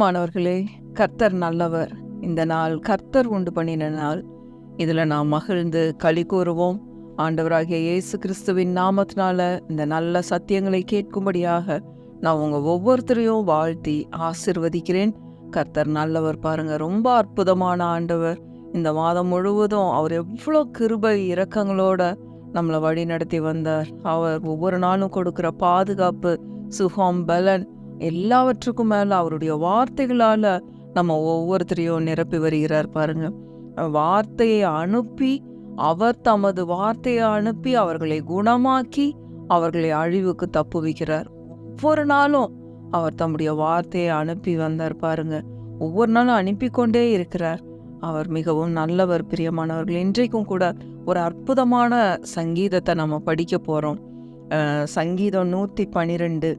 பிரியமானவர்களே கர்த்தர் நல்லவர். இந்த நாள் கர்த்தர் உண்டு பண்ணின நாள். இதில் நாம் மகிழ்ந்து களி கூறுவோம். ஆண்டவராகிய இயேசு கிறிஸ்துவின் நாமத்தினால இந்த நல்ல சத்தியங்களை கேட்கும்படியாக நான் உங்கள் ஒவ்வொருத்தரையும் வாழ்த்தி ஆசிர்வதிக்கிறேன். கர்த்தர் நல்லவர் பாருங்க ரொம்ப அற்புதமான ஆண்டவர். இந்த மாதம் முழுவதும் அவர் எவ்வளோ கிருபை இரக்கங்களோட நம்மளை வழி நடத்தி வந்தார். அவர் ஒவ்வொரு நாளும் கொடுக்குற பாதுகாப்பு சுகம் பலன் எல்லாவற்றுக்கும் மேலே அவருடைய வார்த்தைகளால் நம்ம ஒவ்வொருத்தரையும் நிரப்பி வருகிறார் பாருங்க. வார்த்தையை அனுப்பி அவர் தமது வார்த்தையை அனுப்பி அவர்களை குணமாக்கி அவர்களை அழிவுக்கு தப்புவிக்கிறார் ஒவ்வொரு நாளும் அவர் தம்முடைய வார்த்தையை அனுப்பி வந்தார் பாருங்க. ஒவ்வொரு நாளும் அனுப்பி கொண்டே இருக்கிறார். அவர் மிகவும் நல்லவர் பிரியமானவர்கள். இன்றைக்கும் கூட ஒரு அற்புதமான சங்கீதத்தை நம்ம படிக்க போகிறோம் சங்கீதம் நூற்றி பனிரெண்டு.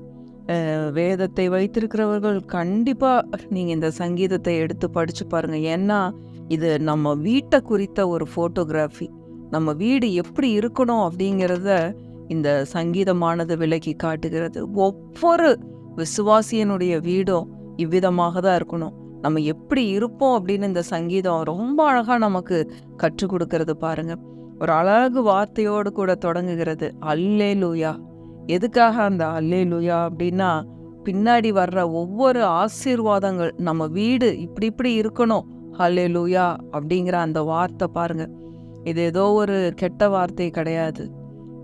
வேதத்தை வைத்திருக்கிறவர்கள் கண்டிப்பாக நீங்கள் இந்த சங்கீதத்தை எடுத்து படித்து பாருங்கள் ஏன்னா இது நம்ம வீட்டை குறித்த ஒரு ஃபோட்டோகிராஃபி நம்ம வீடு எப்படி இருக்கணும் அப்படிங்கிறத இந்த சங்கீதமானது விலக்கி காட்டுகிறது. ஒவ்வொரு விசுவாசியனுடைய வீடும் இவ்விதமாக தான் இருக்கணும். நம்ம எப்படி இருப்போம் அப்படின்னு இந்த சங்கீதம் ரொம்ப அழகாக நமக்கு கற்றுக் கொடுக்கறது பாருங்க. ஒரு அழகு வார்த்தையோடு கூட தொடங்குகிறது. அல்லே லூயா எதுக்காக அந்த அல்லே லூயா அப்படின்னா பின்னாடி வர்ற ஒவ்வொரு ஆசீர்வாதங்கள் நம்ம வீடு இப்படி இப்படி இருக்கணும் அல்லே லூயா அப்படிங்கிற அந்த வார்த்தை பாருங்க. இது ஏதோ ஒரு கெட்ட வார்த்தை கிடையாது.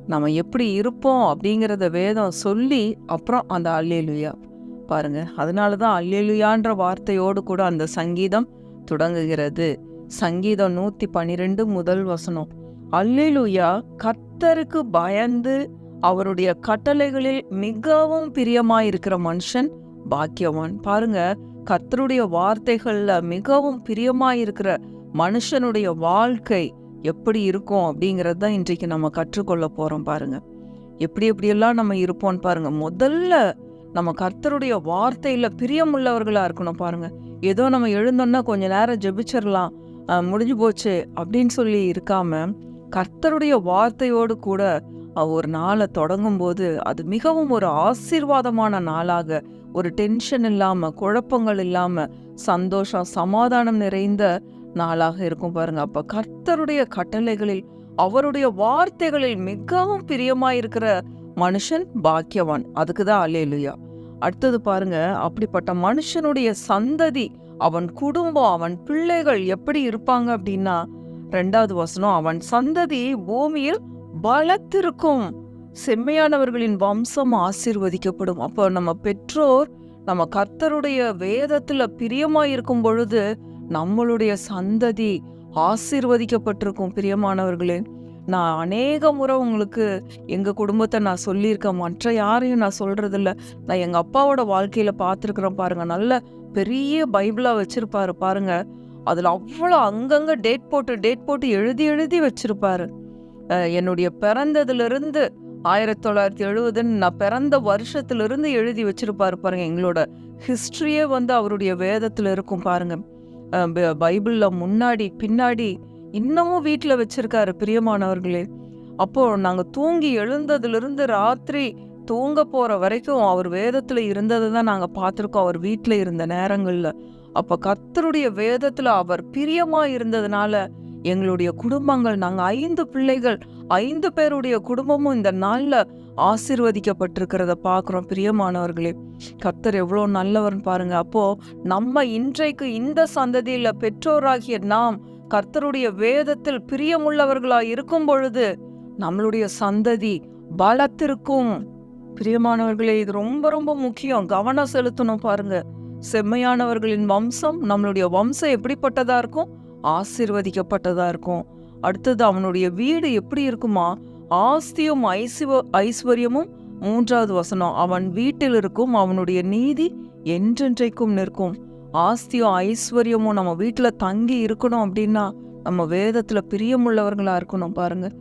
நம்ம எப்படி இருப்போம் அப்படிங்கிறத வேதம் சொல்லி அப்புறம் அந்த அல்லேலுயா பாருங்க. அதனால தான் அல்லேலுயான்ற வார்த்தையோடு கூட அந்த சங்கீதம் தொடங்குகிறது. சங்கீதம் நூற்றி பன்னிரெண்டு முதல் வசனம். அல்லேலுயா கத்தருக்கு பயந்து அவருடைய கட்டளைகளில் மிகவும் பிரியமாயிருக்கிற மனுஷன் பாக்கியவான். பாருங்க கர்த்தருடைய வார்த்தைகள்ல மிகவும் பிரியமாயிருக்கிற மனுஷனுடைய வாழ்க்கை எப்படி இருக்கும் அப்படிங்கிறது தான் இன்றைக்கு நம்ம கற்றுக்கொள்ள போறோம் பாருங்க. எப்படி எப்படியெல்லாம் நம்ம இருப்போம்னு பாருங்க. முதல்ல நம்ம கர்த்தருடைய வார்த்தையில பிரியமுள்ளவர்களா இருக்கணும் பாருங்க. ஏதோ நம்ம எழுந்தோன்னா கொஞ்ச நேரம் ஜெபிச்சிடலாம் முடிஞ்சு போச்சு அப்படின்னு சொல்லி இருக்காம கர்த்தருடைய வார்த்தையோடு கூட ஒரு நாளை தொடங்கும் போது அது மிகவும் ஒரு ஆசீர்வாதமான நாளாக ஒரு டென்ஷன் இல்லாம குழப்பங்கள் இல்லாம சந்தோஷம் சமாதானம் நிறைந்த நாளாக இருக்கும் பாருங்க. அப்ப கர்த்தருடைய கட்டளைகளில் அவருடைய வார்த்தைகளில் மிகவும் பிரியமாயிருக்கிற மனுஷன் பாக்கியவான். அதுக்கு தான் அலேலுயா அடுத்தது பாருங்க அப்படிப்பட்ட மனுஷனுடைய சந்ததி அவன் குடும்பம் அவன் பிள்ளைகள் எப்படி இருப்பாங்க அப்படின்னா ரெண்டாவது வசனம் அவன் சந்ததி பூமியில் பலத்திருக்கும் செம்மையானவர்களின் வம்சம் ஆசீர்வதிக்கப்படும். அப்போ நம்ம பெற்றோர் நம்ம கர்த்தருடைய வேதத்தில் பிரியமாயிருக்கும் பொழுது நம்மளுடைய சந்ததி ஆசீர்வதிக்கப்பட்டிருக்கும். பிரியமானவர்களே நான் அநேக முறை உங்களுக்கு எங்கள் குடும்பத்தை நான் சொல்லியிருக்கேன். மற்ற யாரையும் நான் சொல்கிறதில்ல நான் எங்கள் அப்பாவோட வாழ்க்கையில் பார்த்துருக்குறேன் பாருங்கள் நல்ல பெரிய பைபிளாக வச்சுருப்பாரு பாருங்கள் அதில் அவ்வளோ அங்கங்கே டேட் போட்டு டேட் போட்டு எழுதி எழுதி வச்சுருப்பாரு. என்னுடைய பிறந்ததுலேருந்து ஆயிரத்தி தொள்ளாயிரத்தி எழுபதுன்னு நான் பிறந்த வருஷத்துல இருந்து எழுதி வச்சிருப்பாரு பாருங்க. எங்களோட ஹிஸ்ட்ரியே வந்து அவருடைய வேதத்தில் இருக்கும் பாருங்க. பைபிளில் முன்னாடி பின்னாடி இன்னமும் வீட்டில் வச்சுருக்காரு பிரியமானவர்களே. அப்போ நாங்கள் தூங்கி எழுந்ததுலேருந்து ராத்திரி தூங்க போகிற வரைக்கும் அவர் வேதத்தில் இருந்ததை தான் நாங்கள் பார்த்துருக்கோம். அவர் வீட்டில் இருந்த நேரங்களில். அப்போ கத்தருடைய வேதத்தில் அவர் பிரியமாக இருந்ததுனால எங்களுடைய குடும்பங்கள் நாங்கள் ஐந்து பிள்ளைகள் ஐந்து பேருடைய குடும்பமும் இந்த நாள்ல ஆசிர்வதிக்கப்பட்டிருக்கிறத பார்க்குறோம். பிரியமானவர்களே கர்த்தர் எவ்வளோ நல்லவர்னு பாருங்க. அப்போ நம்ம இன்றைக்கு இந்த சந்ததியில பெற்றோராகிய நாம் கர்த்தருடைய வேதத்தில் பிரியமுள்ளவர்களா இருக்கும் பொழுது நம்மளுடைய சந்ததி பலத்திற்கும் பிரியமானவர்களே இது ரொம்ப ரொம்ப முக்கியம். கவனம் செலுத்தணும் பாருங்க. செம்மையானவர்களின் வம்சம் நம்மளுடைய வம்சம் எப்படிப்பட்டதா இருக்கும்? ஆசிர்வதிக்கப்பட்டதாக இருக்கும் அடுத்தது அவனுடைய வீடு எப்படி இருக்குமா? ஆஸ்தியும் ஐஸ்வ ஐஸ்வர்யமும் மூன்றாவது வசனம் அவன் வீட்டில் இருக்கும் அவனுடைய நீதி என்றென்றைக்கும் நிற்கும். ஆஸ்தியும் ஐஸ்வர்யமும் நம்ம வீட்டுல தங்கி இருக்கணும் அப்படின்னா நம்ம வேதத்துல பிரியமுள்ளவர்களாக இருக்கணும் பாருங்க.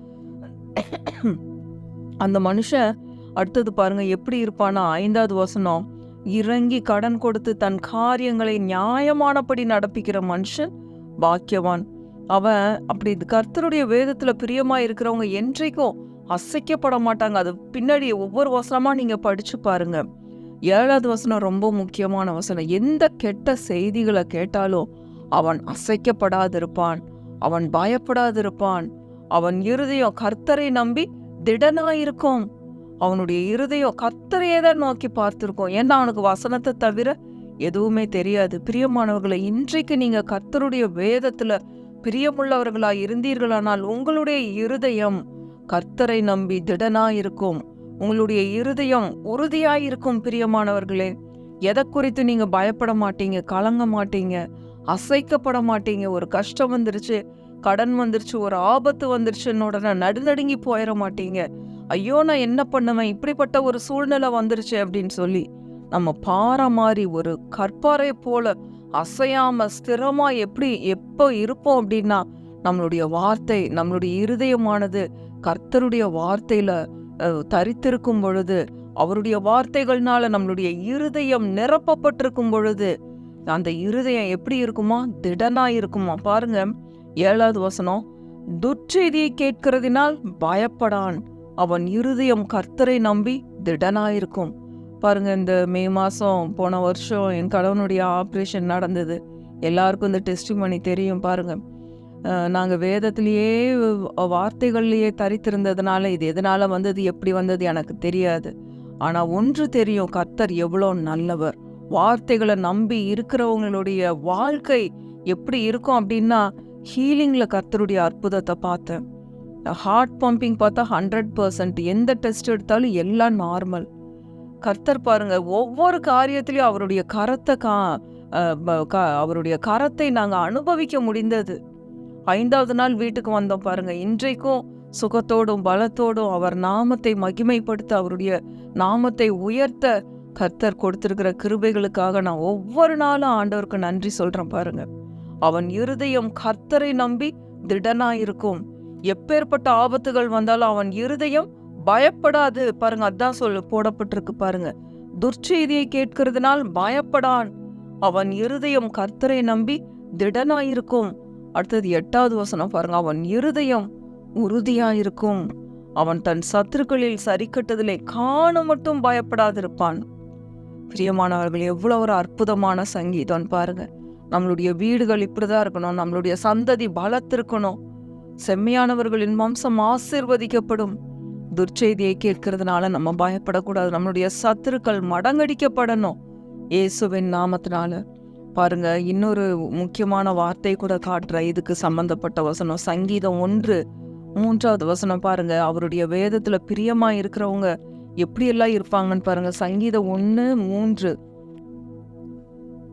அந்த மனுஷன் அடுத்தது பாருங்க எப்படி இருப்பானா ஐந்தாவது வசனம் இறங்கி கடன் கொடுத்து தன் காரியங்களை நியாயமானபடி நடப்பிக்கிற மனுஷன் பாக்கியவான். அவன் அப்படி கர்த்தருடைய வேதத்துல பிரியமா இருக்கிறவங்க என்றைக்கும் அசைக்கப்பட மாட்டாங்க. அது பின்னாடி ஒவ்வொரு வசனமா நீங்க படிச்சு பாருங்க. ஏழாவது வசனம் ரொம்ப முக்கியமான வசனம். எந்த கெட்ட செய்திகளை கேட்டாலும் அவன் அசைக்கப்படாதிருப்பான். அவன் பயப்படாதிருப்பான். அவன் இருதயம் கர்த்தரை நம்பி திடனாயிருக்கும். அவனுடைய இருதயம் கர்த்தரையே தான் நோக்கி பார்த்துருக்கோம். ஏன்னா அவனுக்கு வசனத்தை தவிர எதுவுமே தெரியாது. பிரியமானவர்களை இன்றைக்கு நீங்க கர்த்தருடைய வேதத்துல பிரியமுள்ளவர்களா இருந்தீர்களானால் உங்களுடைய இருதயம் கர்த்தரை நம்பி திடனாயிருக்கும். உங்களுடைய இருதயம் உறுதியாயிருக்கும் பிரியமானவர்களே. எதை குறித்து நீங்க பயப்பட மாட்டீங்க கலங்க மாட்டீங்க அசைக்கப்பட மாட்டீங்க? ஒரு கஷ்டம் வந்துருச்சு கடன் வந்துருச்சு ஒரு ஆபத்து வந்துருச்சுன்னு உடனே நடுநடுங்கி போயிட மாட்டீங்க. ஐயோ நான் என்ன பண்ணுவேன்? இப்படிப்பட்ட ஒரு சூழ்நிலை வந்துருச்சு அப்படின்னு சொல்லி நம்ம பாறை மாதிரி ஒரு கற்பாறை போல அசையாம ஸ்திரமா எப்படி எப்போ இருப்போம் அப்படின்னா நம்மளுடைய வார்த்தை நம்மளுடைய இருதயமானது கர்த்தருடைய வார்த்தையில அஹ், தரித்திருக்கும் பொழுது அவருடைய வார்த்தைகள்னால நம்மளுடைய இருதயம் நிரப்பப்பட்டிருக்கும் பொழுது அந்த இருதயம் எப்படி இருக்குமா? திடனா இருக்குமா? பாருங்க ஏழாவது வசனம் துர்ச்செய்தியை கேட்கிறதினால் பயப்படான் அவன் இருதயம் கர்த்தரை நம்பி திடனாயிருக்கும். பாருங்க இந்த மே மாதம் போன வருஷம் என் கணவனுடைய ஆப்ரேஷன் நடந்தது. எல்லாருக்கும் இந்த டெஸ்டிமனி தெரியும் பாருங்க. நாங்கள் வேதத்திலேயே வார்த்தைகள்லேயே தரித்திருந்ததுனால இது எதனால் வந்தது எப்படி வந்தது எனக்கு தெரியாது. ஆனால் ஒன்று தெரியும் கர்த்தர் எவ்வளோ நல்லவர். வார்த்தைகளை நம்பி இருக்கிறவங்களுடைய வாழ்க்கை எப்படி இருக்கும் அப்படின்னா ஹீலிங்கில் கர்த்தருடைய அற்புதத்தை பார்த்தேன். ஹார்ட் பம்பிங் பார்த்தா ஹண்ட்ரட் பர்சன்ட் எந்த டெஸ்ட் எடுத்தாலும் எல்லாம் நார்மல் கர்த்தர் பாருங்க ஒவ்வொரு காரியத்திலையும் அவருடைய கரத்தை கா அவருடைய கரத்தை நாங்கள் அனுபவிக்க முடிந்தது. ஐந்தாவது நாள் வீட்டுக்கு வந்தோம் பாருங்க இன்றைக்கும் சுகத்தோடும் பலத்தோடும் அவர் நாமத்தை மகிமைப்படுத்த அவருடைய நாமத்தை உயர்த்த கர்த்தர் கொடுத்திருக்கிற கிருபைகளுக்காக நான் ஒவ்வொரு நாளும் ஆண்டவருக்கு நன்றி சொல்றேன் பாருங்க. அவன் இருதயம் கர்த்தரை நம்பி திடனாயிருக்கும். எப்பேற்பட்ட ஆபத்துகள் வந்தாலும் அவன் இருதயம் பயப்படாது. பாருங்க அதான் சொல்லு போடப்பட்டிருக்கு பாருங்க. துர்ச்செய்தியை கேட்கிறதுனால் பயப்படான். அவன் இருதயம் கர்த்தரை நம்பி திடனாயிருக்கும். அடுத்தது எட்டாவது வசனம் பாருங்க அவன் இருதயம் உறுதியாயிருக்கும். அவன் தன் சத்துருக்களில் சரிக்கட்டதிலே காண மட்டும் பயப்படாதிருப்பான். பிரியமானவர்கள் எவ்வளவு ஒரு அற்புதமான சங்கீதம் பாருங்க. நம்மளுடைய வீடுகள் இப்படிதான் இருக்கணும் நம்மளுடைய சந்ததி பலத்திருக்கணும். செம்மையானவர்களின் வம்சம் ஆசிர்வதிக்கப்படும். துர்ச்செய்தியை கேட்கறதுனால நம்ம பயப்படக்கூடாது. நம்மளுடைய சத்துருக்கள் மடங்கடிக்கப்படணும். இயேசுவின் நாமத்தினால. பாருங்க இன்னொரு முக்கியமான வார்த்தை கூட காட்டுற இதுக்கு சம்பந்தப்பட்ட வசனம். சங்கீதம் ஒன்று மூன்றாவது வசனம் பாருங்க. அவருடைய வேதத்துல பிரியமா இருக்கிறவங்க எப்படியெல்லாம் இருப்பாங்கன்னு பாருங்க. சங்கீதம் ஒன்று மூன்று.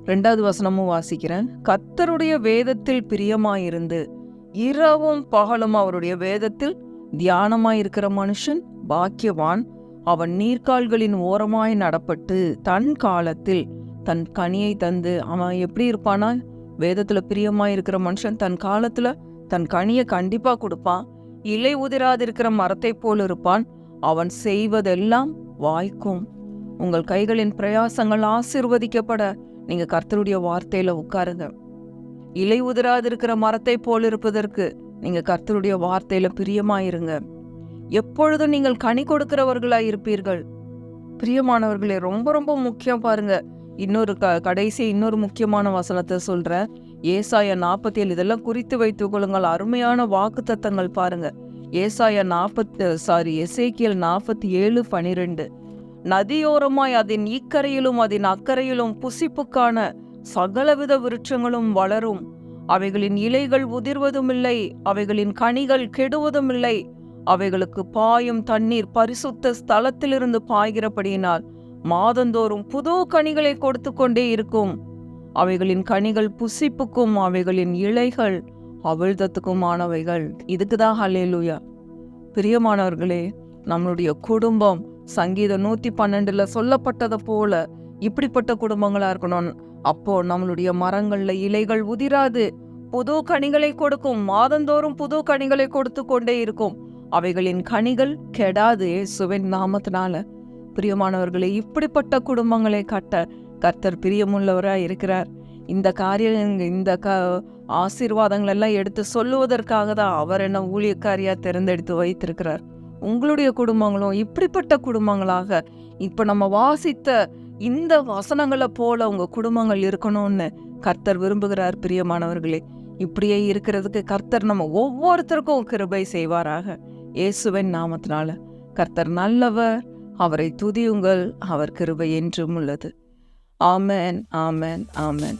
ரெண்டாவது வசனமும் வாசிக்கிறேன். கத்தருடைய வேதத்தில் பிரியமாயிருந்து இரவும் பகலும் அவருடைய வேதத்தில் தியானமாய் இருக்கிற மனுஷன் பாக்கியவான். அவன் நீர்க்கால்களின் ஓரமாய் நடப்பட்டு தன் காலத்தில் தன் கனியை தந்து அவன் எப்படி இருப்பானா? வேதத்துல பிரியமாய் இருக்கிற மனுஷன் தன் காலத்துல தன் கனியை கண்டிப்பா கொடுப்பான். இலை உதிராதிருக்கிற மரத்தை போல் இருப்பான். அவன் செய்வதெல்லாம் வாய்க்கும். உங்கள் கைகளின் பிரயாசங்கள் ஆசிர்வதிக்கப்பட நீங்க கர்த்தருடைய வார்த்தையில உட்காருங்க. இலை உதிராதிருக்கிற மரத்தை போல் இருப்பதற்கு நீங்கள் கர்த்தருடைய வார்த்தையில் பிரியமாயிருங்க. எப்பொழுதும் நீங்கள் கனி கொடுக்கிறவர்களாக இருப்பீர்கள். பிரியமானவர்களே ரொம்ப ரொம்ப முக்கியம் பாருங்க. இன்னொரு க கடைசி இன்னொரு முக்கியமான வசனத்தை சொல்கிறேன் ஏசாயா நாற்பத்தி ஏழு இதெல்லாம் குறித்து வைத்து கொள்ளுங்கள். அருமையான வாக்கு தத்தங்கள் பாருங்க. ஏசாயா நாற்பத்து சாரி எசேக்கியல் நாற்பத்தி ஏழு பனிரெண்டு. நதியோரமாய் அதன் இக்கரையிலும் அதன் அக்கறையிலும் புசிப்புக்கான சகலவித விருட்சங்களும் வளரும். அவைகளின் இலைகள் உதிர்வதுமில்லை அவைகளின் கனிகள் கெடுவதுமில்லை. அவைகளுக்கு பாயும் தண்ணீர் பரிசுத்த ஸ்தலத்திலிருந்து பாய்கிறபடியினால் மாதந்தோறும் புது கனிகளை கொடுத்து கொண்டே இருக்கும். அவைகளின் கனிகள் புசிப்புக்கும் அவைகளின் இலைகள் அவிழ்தத்துக்குமானவைகள். இதுக்குதான் ஹல்லேலூயா பிரியமானவர்களே நம்மளுடைய குடும்பம் சங்கீதம் நூத்தி பன்னெண்டுல சொல்லப்பட்டதை போல இப்படிப்பட்ட குடும்பங்களா இருக்கணும். அப்போ நம்மளுடைய மரங்கள்ல இலைகள் உதிராது. புது கனிகளை கொடுக்கும். மாதந்தோறும் புது கனிகளை கொடுத்து கொண்டே இருக்கும். அவைகளின் கனிகள் கெடாது சுவின் நாமத்தினால. பிரியமானவர்களே இப்படிப்பட்ட குடும்பங்களை கட்ட கர்த்தர் பிரியமுள்ளவரா இருக்கிறார். இந்த காரியம் இந்த க ஆசீர்வாதங்கள் எல்லாம் எடுத்து சொல்லுவதற்காக தான் அவர் என்ன ஊழியக்காரியாக தேர்ந்தெடுத்து வைத்திருக்கிறார். உங்களுடைய குடும்பங்களும் இப்படிப்பட்ட குடும்பங்களாக இப்ப நம்ம வாசித்த இந்த வசனங்களை போல உங்க குடும்பங்கள் இருக்கணும்னு கர்த்தர் விரும்புகிறார் பிரியமானவர்களே. இப்படியே இருக்கிறதுக்கு கர்த்தர் நம்ம ஒவ்வொருத்தருக்கும் கிருபை செய்வாராக. இயேசுவின் நாமத்தினால. கர்த்தர் நல்லவர் அவரை துதியுங்கள் அவர் கிருபை என்றும் உள்ளது. ஆமேன் ஆமேன் ஆமேன்.